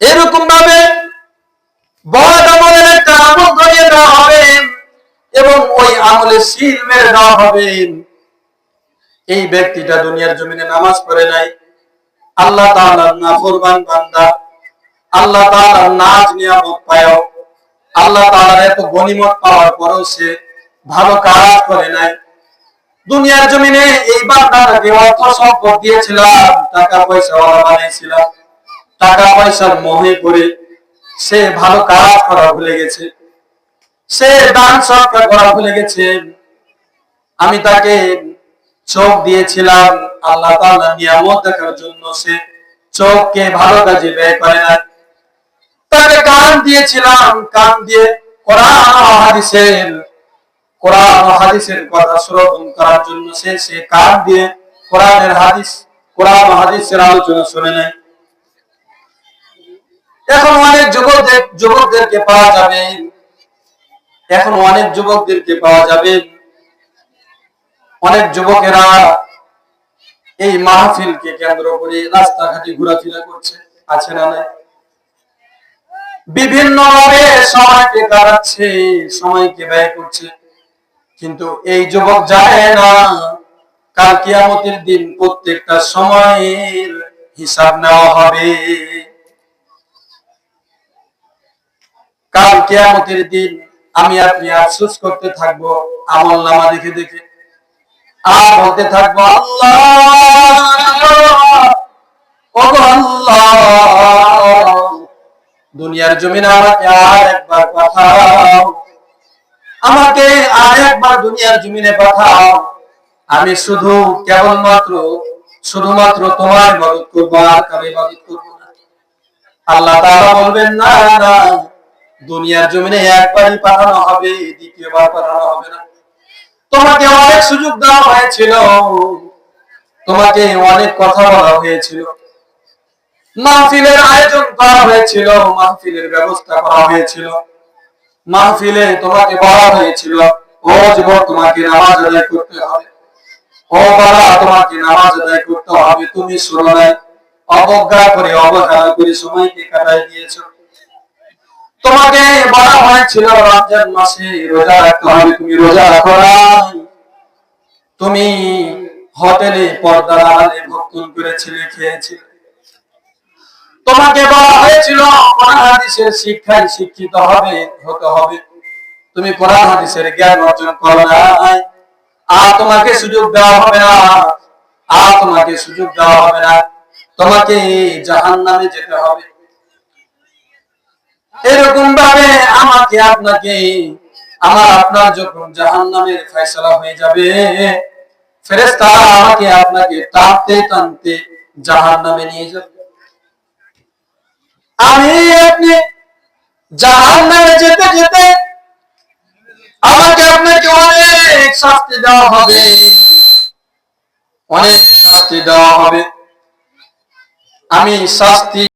এরকম ভাবে একটা আমল ধরিয়ে দেওয়া হবে এবং ওই আমলের শিল মেরে দেওয়া হবে। এই ব্যক্তিটা দুনিয়ার জমিনে নামাজ পড়ে নাই। আল্লাহ নাফরমান বান্দা। আল্লাহ নাজ নিয়ামত পায় আল্লাহ এত গনিমত পাওয়ার পরেও সে ভালো কাজ করে নাই। দুনিয়ার জমিনে এই বান্দাটাকে অর্থ সম্পদ দিয়েছিলাম, টাকা পয়সা ওয়ালা বানিয়েছিলাম টাকা পয়সার মোহে পড়ে সে ভালো কাজ করা ভুলে গেছে। সে দান সৎকার করা ভুলে গেছে। আমি তাকে চোখ দিয়েছিলাম। আল্লাহ নিয়ামত দেখার জন্য সে চোখকে ভালো কাজে ব্যয় করে না। তাকে কান দিয়েছিলাম। কান দিয়ে কোরআন হাদিসের কোরআন হাদিসের কথা শ্রবণ করার জন্য সে সে কান দিয়ে কোরআনের হাদিস কোরআন হাদিসের আলোচনা শুনে নেয়। এখন অনেক যুবকদের, যুবকদেরকে পাওয়া যাবে। এখন অনেক যুবকদেরকে পাওয়া যাবে। অনেক যুবকেরা এই মাহফিলকে কেন্দ্র করে রাস্তাঘাটে ঘোরাফেরা করছে, আছে না নাই? বিভিন্ন ভাবে সময়কে কাটাচ্ছে, সময়কে ব্যয় করছে। কিন্তু এই যুবক জানে না, কাল কিয়ামতের দিন প্রত্যেকটা সময়ের হিসাব নেওয়া হবে। কাল কিয়ামতের দিন আমি আপনি আফসোস করতে থাকব, আমল নামা দেখে দেখে। আর বলতে থাকব দুনিয়ার জমিনে আমাকে আর একবার পাঠাও। আমাকে আর একবার দুনিয়ার জমিনে পাঠাও। আমি শুধু কেবলমাত্র, শুধুমাত্র তোমার মদত করব, আর কারও মদত করব না। আল্লাহ তাআলা বলবেন, না না দুনিয়ার জমিনে একবারই পাঠানো হবে দ্বিতীয়বার পাঠানো হবে না। তোমাকে অনেক সুযোগ দেওয়া হয়েছিল। তোমাকে অনেক কথা বলা হয়েছিল। মাহফিলের আয়োজন করা হয়েছিল, মাহফিলের ব্যবস্থা করা হয়েছিল। মাহফিলে তোমাকে বলা হয়েছিল, ও যুবক, তোমাকে নামাজ আদায় করতে হবে। ও বাবা, তোমাকে নামাজ আদায় করতে হবে। তুমি শোনো নাই, অবজ্ঞা করে, অবহেলা করে সময়কে কাটাই দিয়েছ। তোমাকে বলা হয়েছিল রমজান মাসে রোজা রাখতে হবে, তুমি রোজা রাখো নাই তুমি হোটেলে পর্দা আড়ালে ভক্ষণ করেছিলে, খেয়েছিলে। তোমাকে বলা হয়েছিল কোরআন হাদিসের শিক্ষায় শিক্ষিত হবে, হতে হবে। তুমি কোরআন হাদিসের জ্ঞান অর্জন করো নাই আর তোমাকে সুযোগ দেওয়া হবে না। আর তোমাকে সুযোগ দেওয়া হবে না। তোমাকে জাহান্নামে যেতে হবে। এরকম ভাবে আমাকে আপনাকে, আমার আপনার যখন জাহান নামের ফয়সলা হয়ে যাবে ফেরেস্তারা আমাকে আপনাকে টানতে টানতে জাহান নামে নিয়ে যাবে। আমি আপনি জাহান নামে যেতে যেতে আমাকে আপনাকে অনেক শাস্তি দেওয়া হবে। অনেক শাস্তি দেওয়া হবে। আমি শাস্তি